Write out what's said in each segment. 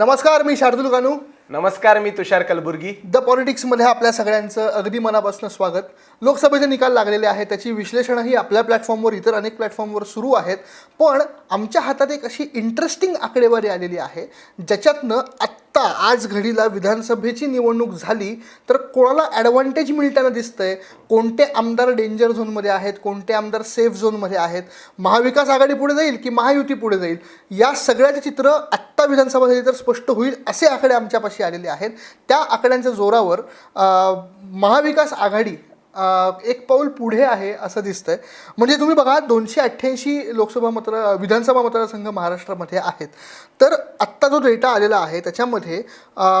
नमस्कार मी शार्दुल कानू नमस्कार मी तुषार कलबुर्गी. द पॉलिटिक्समध्ये आपल्या सगळ्यांचं अगदी मनापासून स्वागत. लोकसभेचे निकाल लागलेले आहेत त्याची विश्लेषणही आपल्या प्लॅटफॉर्मवर इतर अनेक प्लॅटफॉर्मवर सुरू आहेत. पण आमच्या हातात एक अशी इंटरेस्टिंग आकडेवारी आलेली आहे ज्याच्यातनं आत्ता आज घडीला विधानसभेची निवडणूक झाली तर कोणाला ॲडव्हान्टेज मिळताना दिसतंय? कोणते आमदार डेंजर झोनमध्ये आहेत? कोणते आमदार सेफ झोनमध्ये आहेत? महाविकास आघाडी पुढे जाईल की महायुती पुढे जाईल? या सगळ्याचे चित्र आत्ता विधानसभा झाली तर स्पष्ट होईल असे आकडे आमच्यापाशी आलेले आहेत. त्या आकड्यांच्या जोरावर महाविकास आघाडी एक पाऊल पुढे आहे असं दिसतंय. म्हणजे तुम्ही बघा दोनशे अठ्ठ्याऐंशी लोकसभा मत विधानसभा मतदारसंघ महाराष्ट्रामध्ये आहेत. तर आत्ता जो डेटा आलेला आहे त्याच्यामध्ये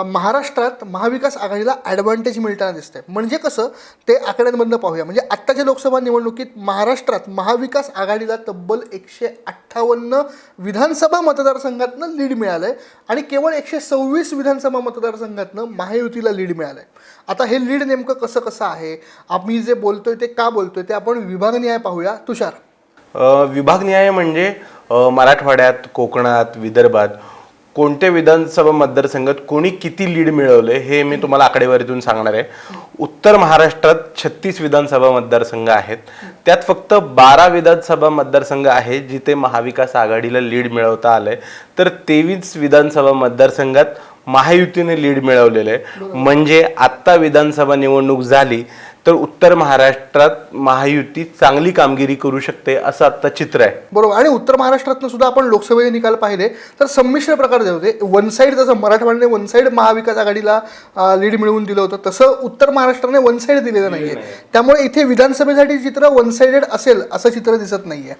महाराष्ट्रात महाविकास आघाडीला ॲडव्हान्टेज मिळताना दिसतंय. म्हणजे कसं ते आकड्यांमधनं पाहूया. म्हणजे आत्ताच्या लोकसभा निवडणुकीत महाराष्ट्रात महाविकास आघाडीला तब्बल एकशे अठ्ठावन्न विधानसभा मतदारसंघातनं लीड मिळालं आहे आणि केवळ एकशे सव्वीस विधानसभा मतदारसंघातनं महायुतीला लीड मिळालं आहे आता हे लीड नेमकं कसं कसं आहे? आम्ही जे बोलतोय ते का बोलतोय ते आपण विभागनिहाय पाहूया. तुषार. विभागनिहाय म्हणजे मराठवाड्यात कोकणात विदर्भात कोणत्या विधानसभा मतदारसंघात कोणी किती लीड मिळवले हे मी तुम्हाला आकडेवारीतून सांगणार आहे. उत्तर महाराष्ट्रात छत्तीस विधानसभा मतदारसंघ आहेत. त्यात फक्त बारा विधानसभा मतदारसंघ आहेत जिथे महाविकास आघाडीला लीड मिळवता आलंय. तर तेवीस विधानसभा मतदारसंघात महायुतीने लीड मिळवलेलं. आहे म्हणजे आत्ता विधानसभा निवडणूक झाली तर उत्तर महाराष्ट्रात महायुती चांगली कामगिरी करू शकते असं आता चित्र आहे. बरोबर. आणि उत्तर महाराष्ट्रातनं सुद्धा आपण लोकसभेचे निकाल पाहिले तर संमिश्र प्रकार होते वन साईड जसं मराठवाड्याने वन साईड महाविकास आघाडीला लीड मिळवून दिलं होतं तसं उत्तर महाराष्ट्राने वन साईड दिलेलं नाहीये. त्यामुळे इथे विधानसभेसाठी चित्र वन साइडेड असेल असं चित्र दिसत नाहीये.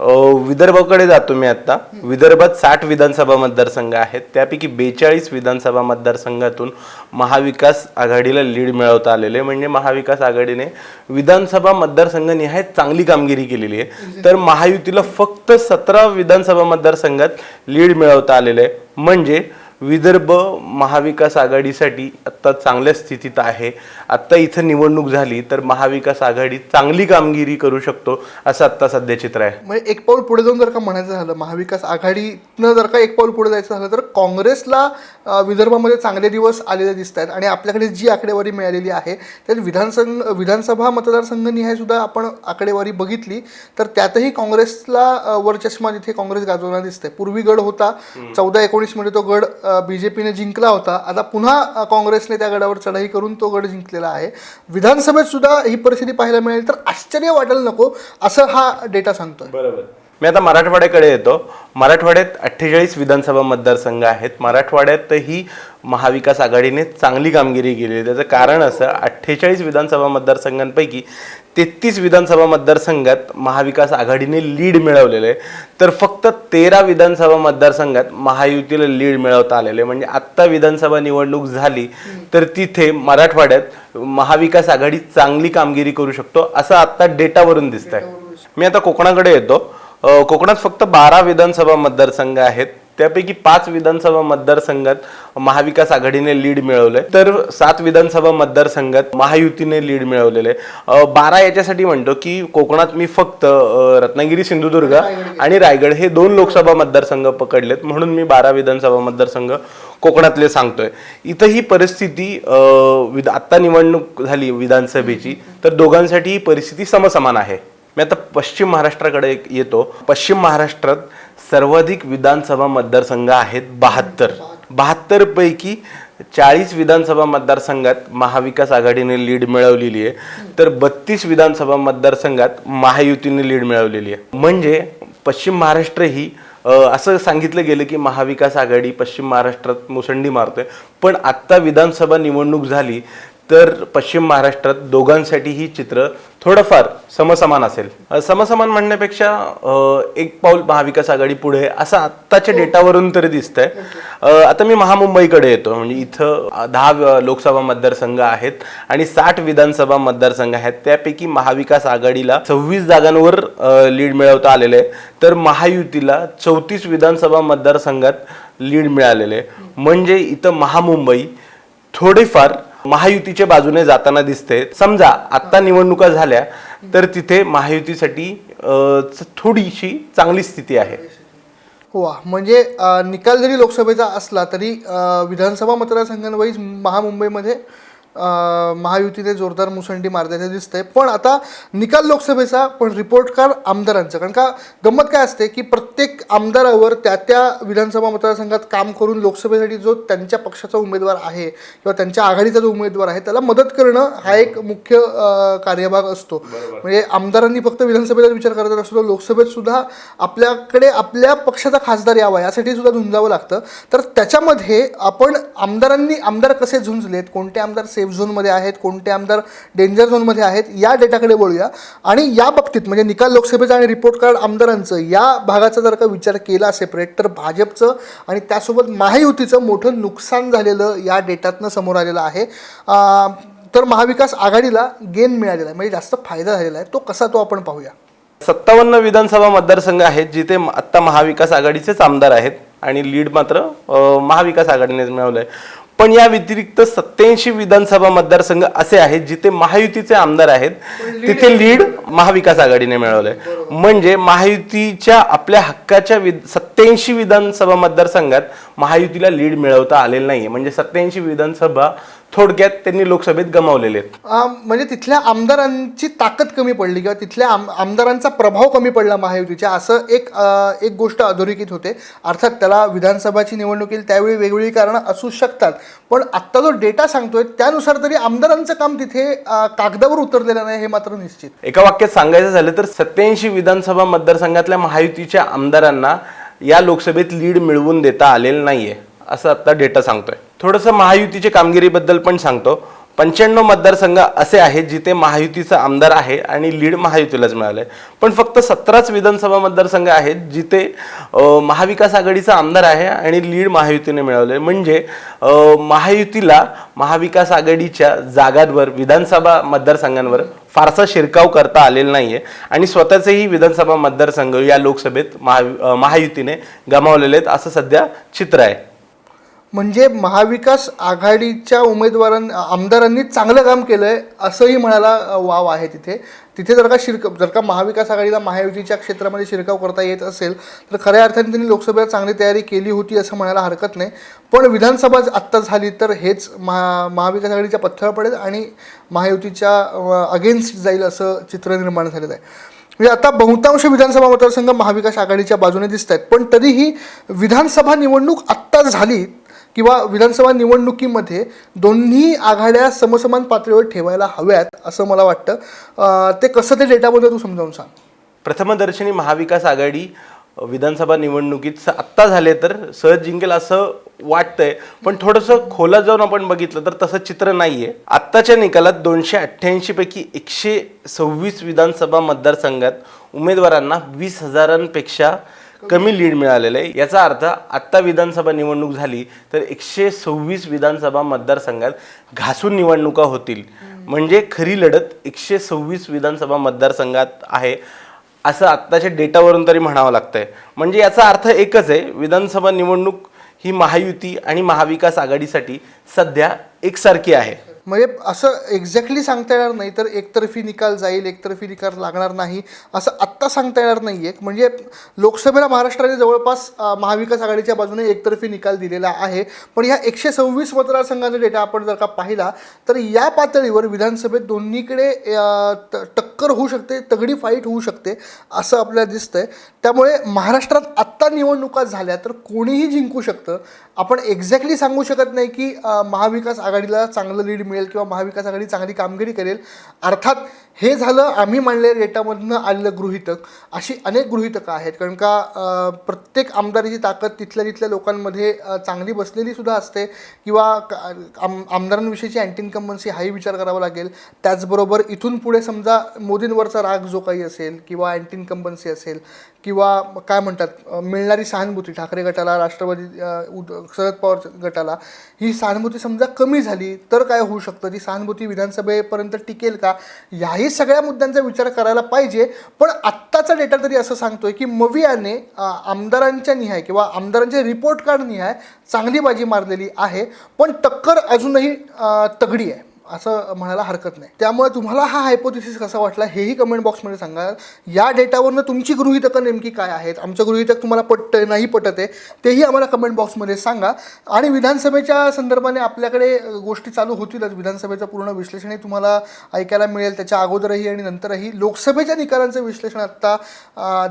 विदर्भाकडे जातो मी आता. विदर्भात साठ विधानसभा मतदारसंघ आहेत. त्यापैकी बेचाळीस विधानसभा मतदारसंघातून महाविकास आघाडीला लीड मिळवता आलेले. म्हणजे महाविकास आघाडीने विधानसभा मतदारसंघनिहाय चांगली कामगिरी केलेली आहे. तर महायुतीला फक्त सतरा विधानसभा मतदारसंघात लीड मिळवता आलेले आहे. म्हणजे विदर्भ महाविकास आघाडीसाठी आत्ता चांगल्या स्थितीत आहे. आत्ता इथं निवडणूक झाली तर महाविकास आघाडी चांगली कामगिरी करू शकतो असं आत्ता सध्या चित्र आहे. म्हणजे एक पाऊल पुढे जाऊन जर का म्हणायचं झालं महाविकास आघाडीनं जर का एक पाऊल पुढे जायचं झालं तर काँग्रेसला विदर्भामध्ये चांगले दिवस आलेले दिसत आहेत आणि आपल्याकडे जी आकडेवारी मिळालेली आहे त्यात विधानसंघ विधानसभा मतदारसंघ निहाय सुद्धा आपण आकडेवारी बघितली. तर त्यातही काँग्रेसला वरचष्मा तिथे काँग्रेस गाजवताना दिसतंय. पूर्वी गड होता चौदा एकोणीसमध्ये तो गड बीजेपीने जिंकला होता. आता पुन्हा काँग्रेसने त्या गडावर चढाई करून तो गड जिंकलेला आहे. विधानसभेत सुद्धा ही परिस्थिती पाहायला मिळेल तर आश्चर्य वाटायला नको असं हा डेटा सांगतोय. बरोबर. मी आता मराठवाड्याकडे येतो. मराठवाड्यात अठ्ठेचाळीस विधानसभा मतदारसंघ आहेत. मराठवाड्यातही महाविकास आघाडीने चांगली कामगिरी केली त्याचं कारण असं अठ्ठेचाळीस विधानसभा मतदारसंघांपैकी तेहतीस विधानसभा मतदारसंघात महाविकास आघाडीने लीड मिळवलेलं आहे. तर फक्त तेरा विधानसभा मतदारसंघात महायुतीला लीड मिळवता आलेले म्हणजे आत्ता विधानसभा निवडणूक झाली तर तिथे मराठवाड्यात महाविकास आघाडी चांगली कामगिरी करू शकतो असं आत्ता डेटावरून दिसत आहे मी आता कोकणाकडे येतो. कोकणात फक्त बारा विधानसभा मतदारसंघ आहेत. त्यापैकी पाच विधानसभा मतदारसंघात महाविकास आघाडीने लीड मिळवलंय. तर सात विधानसभा मतदारसंघात महायुतीने लीड मिळवलेले बारा याच्यासाठी म्हणतो की कोकणात मी फक्त रत्नागिरी सिंधुदुर्ग आणि रायगड हे दोन लोकसभा मतदारसंघ पकडलेत. म्हणून मी बारा विधानसभा मतदारसंघ कोकणातले सांगतोय. इथं ही परिस्थिती आत्ता निवडणूक झाली विधानसभेची तर दोघांसाठी ही परिस्थिती समसमान आहे. मी आता पश्चिम महाराष्ट्राकडे एक येतो. पश्चिम महाराष्ट्रात सर्वाधिक विधानसभा मतदारसंघ आहेत बहात्तर. बहात्तर पैकी चाळीस विधानसभा मतदारसंघात महाविकास आघाडीने लीड मिळवलेली आहे. तर बत्तीस विधानसभा मतदारसंघात महायुतीने लीड मिळवलेली आहे. म्हणजे पश्चिम महाराष्ट्र ही असं सांगितलं गेलं की महाविकास आघाडी पश्चिम महाराष्ट्रात मुसंडी मारतोय. पण आत्ता विधानसभा निवडणूक झाली तर पश्चिम महाराष्ट्रात दोघांसाठी ही चित्र थोडंफार समसमान असेल. समसमान म्हणण्यापेक्षा एक पाऊल महाविकास आघाडी पुढे असं आत्ताच्या डेटावरून तरी दिसतंय. आता मी महामुंबईकडे येतो. म्हणजे इथं दहा लोकसभा मतदारसंघ आहेत आणि साठ विधानसभा मतदारसंघ आहेत. त्यापैकी महाविकास आघाडीला सव्वीस जागांवर लीड मिळवता आलेलं आहे तर महायुतीला चौतीस विधानसभा मतदारसंघात लीड मिळालेले आहे म्हणजे इथं महामुंबई थोडेफार महायुतीच्या बाजूने जाताना दिसते. समजा आता निवडणुका झाल्या तर तिथे महायुतीसाठी थोडीशी चांगली स्थिती आहे. हो म्हणजे निकाल जरी लोकसभेचा असला तरी विधानसभा मतदारसंघांवरीच महामुंबईमध्ये महायुतीने जोरदार मुसंडी मारल्याचं दिसतंय. पण आता निकाल लोकसभेचा पण रिपोर्ट कार्ड आमदारांचं. कारण का गंमत काय असते की प्रत्येक आमदारावर त्या त्या विधानसभा मतदारसंघात काम करून लोकसभेसाठी जो त्यांच्या पक्षाचा उमेदवार आहे किंवा त्यांच्या आघाडीचा जो उमेदवार आहे त्याला मदत करणं हा एक मुख्य कार्यभाग असतो. म्हणजे आमदारांनी फक्त विधानसभेचा विचार करत असतो लोकसभेत सुद्धा आपल्याकडे आपल्या पक्षाचा खासदार यावा यासाठी सुद्धा झुंजावं लागतं. तर त्याच्यामध्ये आपण आमदारांनी आमदार कसे झुंजलेत कोणते आमदार सेफ झोनमध्ये आहेत कोणते आमदार डेंजर झोनमध्ये आहेत या डेटाकडे बोलूया. आणि या बाबतीत म्हणजे निकाल लोकसभेचा आणि रिपोर्ट कार्ड आमदारांचं या भागाचा जर का विचार केला सेपरेट तर भाजपचं आणि त्यासोबत महायुतीचं मोठं नुकसान झालेलं या डेटातनं समोर आलेलं आहे. तर महाविकास आघाडीला गेन मिळालेला आहे म्हणजे जास्त फायदा झालेला आहे. तो कसा तो आपण पाहूया. सत्तावन्न विधानसभा मतदारसंघ आहेत जिथे आत्ता महाविकास आघाडीचेच आमदार आहेत आणि लीड मात्र महाविकास महाविकास आघाडीनेच आहे पण या व्यतिरिक्त सत्याऐंशी विधानसभा मतदारसंघ असे आहेत जिथे महायुतीचे आमदार आहेत. तिथे लीड महाविकास आघाडीने मिळवलंय. म्हणजे महायुतीच्या आपल्या हक्काच्या सत्याऐंशी विधानसभा मतदारसंघात महायुतीला लीड मिळवता आलेलं नाहीये. म्हणजे सत्याऐंशी विधानसभा थोडक्यात त्यांनी लोकसभेत गमावलेले आहेत. म्हणजे तिथल्या आमदारांची ताकद कमी पडली किंवा तिथल्या आम आमदारांचा प्रभाव कमी पडला महायुतीच्या असं एक अं, एक गोष्ट अधोरेखित होते. अर्थात त्याला विधानसभाची निवडणूक येईल त्यावेळी वेगवेगळी कारणं असू शकतात. पण आत्ता जो डेटा सांगतोय त्यानुसार तरी आमदारांचं काम तिथे अं, कागदावर उतरलेलं नाही हे मात्र निश्चित. एका वाक्यात सांगायचं झालं तर सत्याऐंशी विधानसभा मतदारसंघातल्या महायुतीच्या आमदारांना या लोकसभेत लीड मिळवून देता आलेलं नाहीये असं आता डेटा सांगतोय. थोडंसं महायुतीच्या कामगिरीबद्दल पण सांगतो. पंच्याण्णव मतदारसंघ असे आहेत जिथे महायुतीचा आमदार आहे आणि लीड महायुतीलाच मिळालंय. पण फक्त सतराच विधानसभा मतदारसंघ आहेत जिथे महाविकास आघाडीचा आमदार आहे आणि लीड महायुतीने मिळवले म्हणजे महायुतीला महाविकास आघाडीच्या जागांवर विधानसभा मतदारसंघांवर फारसा शिरकाव करता आलेला आहे आणि स्वतःचेही विधानसभा मतदारसंघ या लोकसभेत महा महायुतीने गमावलेले आहेत असं सध्या चित्र आहे. म्हणजे महाविकास आघाडीच्या उमेदवारां आमदारांनी चांगलं काम केलं आहे असंही म्हणायला वाव आहे तिथे. तिथे जर का शिरक जर का महाविकास आघाडीला महायुतीच्या क्षेत्रामध्ये शिरकाव करता येत असेल तर खऱ्या अर्थाने त्यांनी लोकसभेला चांगली तयारी केली होती असं म्हणायला हरकत नाही. पण विधानसभा आत्ता झाली तर हेच महा महाविकास आघाडीच्या पथ्यावर पडेल आणि महायुतीच्या अगेन्स्ट जाईल असं चित्र निर्माण झालेलं आहे. म्हणजे आता बहुतांश विधानसभा मतदारसंघ महाविकास आघाडीच्या बाजूने दिसत आहेत पण तरीही विधानसभा निवडणूक आत्ता झाली किंवा विधानसभा निवडणुकीमध्ये दोन्ही आघाड्या समसमान पातळीवर ठेवायला हव्यात असं मला वाटतं. ते कसं ते डेटामध्ये तू समजावून सांग. प्रथमदर्शनी महाविकास आघाडी विधानसभा निवडणुकीत आत्ता झाले तर सहज जिंकेल असं वाटतंय. पण थोडंसं खोलात जाऊन आपण बघितलं तर तसं चित्र नाही आहे आत्ताच्या निकालात दोनशे अठ्ठ्याऐंशीपैकी एकशे सव्वीस विधानसभा मतदारसंघात उमेदवारांना वीस हजारांपेक्षा कमी लीड मिळालेलं आहे. याचा अर्थ आत्ता विधानसभा निवडणूक झाली तर एकशे सव्वीस विधानसभा मतदारसंघात घासून निवडणुका होतील. म्हणजे खरी लढत एकशे सव्वीस विधानसभा मतदारसंघात आहे असं आत्ताच्या डेटावरून तरी म्हणावं लागतंय. म्हणजे याचा अर्थ एकच आहे विधानसभा निवडणूक ही महायुती आणि महाविकास आघाडीसाठी सध्या एकसारखी आहे. म्हणजे असं एक्झॅक्टली सांगता येणार नाही तर एकतर्फी निकाल जाईल एकतर्फी निकाल लागणार नाही असं आत्ता सांगता येणार नाही आहे म्हणजे लोकसभेला महाराष्ट्राने जवळपास महाविकास आघाडीच्या बाजूने एकतर्फी निकाल दिलेला आहे. पण ह्या एकशे सव्वीस मतदारसंघाचा डेटा आपण जर का पाहिला तर या पातळीवर विधानसभेत दोन्हीकडे टक्कर होऊ शकते तगडी फाईट होऊ शकते असं आपल्याला दिसतंय. त्यामुळे महाराष्ट्रात आत्ता निवडणुका झाल्या तर कोणीही जिंकू शकतं. आपण एक्झॅक्टली सांगू शकत नाही की महाविकास आघाडीला चांगलं लीड मिळेल किंवा महाविकास आघाडी चांगली कामगिरी करेल. अर्थात हे झालं आम्ही मांडलेल्या डेटामधनं आलेलं गृहितक. अशी अनेक गृहितकं आहेत. कारण का प्रत्येक आमदाराची ताकद तिथल्या तिथल्या लोकांमध्ये चांगली बसलेली सुद्धा असते. किंवा आम आमदारांविषयीची अँटी इन्कम्बन्सी हाही विचार करावा लागेल. त्याचबरोबर इथून पुढे समजा मोदींवरचा राग जो काही असेल किंवा अँटी इन्कम्बन्सी असेल किंवा काय म्हणतात मिळणारी सहानुभूती ठाकरे गटाला राष्ट्रवादी उद- शरद पवार गटाला ही सहानुभूती समजा कमी झाली तर काय होऊ शकतं? ती सहानुभूती विधानसभेपर्यंत टिकेल का? याही सगळ्या मुद्द्यांचा विचार करायला पाहिजे. पण आत्ताचा डेटा तरी असं सांगतोय की मवियाने आमदारांच्या निहाय किंवा आमदारांच्या रिपोर्ट कार्ड निहाय चांगली बाजी मारलेली आहे. पण टक्कर अजूनही तगडी आहे. असं म्हणायला हरकत नाही. त्यामुळे तुम्हाला हा हायपोथिसिस कसा वाटला हेही कमेंट बॉक्समध्ये सांगा. या डेटावरनं तुमची गृहितकं नेमकी काय आहेत? आमचं गृहितक तुम्हाला पटतं नाही पटत आहे तेही आम्हाला कमेंट बॉक्समध्ये सांगा. आणि विधानसभेच्या संदर्भाने आपल्याकडे गोष्टी चालू होतीलच. विधानसभेचं पूर्ण विश्लेषणही तुम्हाला ऐकायला मिळेल. त्याच्या अगोदरही आणि नंतरही. लोकसभेच्या निकालांचं विश्लेषण आत्ता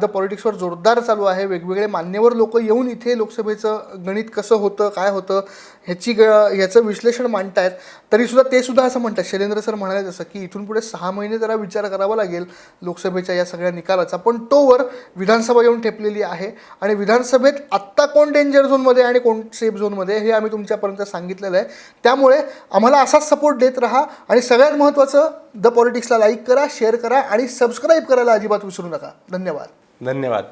द पॉलिटिक्सवर जोरदार चालू आहे. वेगवेगळे मान्यवर लोक येऊन इथे लोकसभेचं गणित कसं होतं काय होतं ह्याची ग ह्याचं विश्लेषण मांडतायत. तरीसुद्धा ते सुद्धा असं म्हणतात. शैलेंद्र सर म्हणाले जसं की इथून पुढे सहा महिने जरा विचार करावा लागेल लोकसभेच्या या सगळ्या निकालाचा. पण तोवर विधानसभा येऊन ठेपलेली आहे आणि विधानसभेत आत्ता कोण डेंजर झोनमध्ये आणि कोण सेफ झोनमध्ये हे आम्ही तुमच्यापर्यंत सांगितलेलं आहे. त्यामुळे आम्हाला असाच सपोर्ट देत राहा आणि सगळ्यात महत्त्वाचं द पॉलिटिक्सला लाईक करा शेअर करा आणि सबस्क्राईब करायला अजिबात विसरू नका. धन्यवाद. धन्यवाद.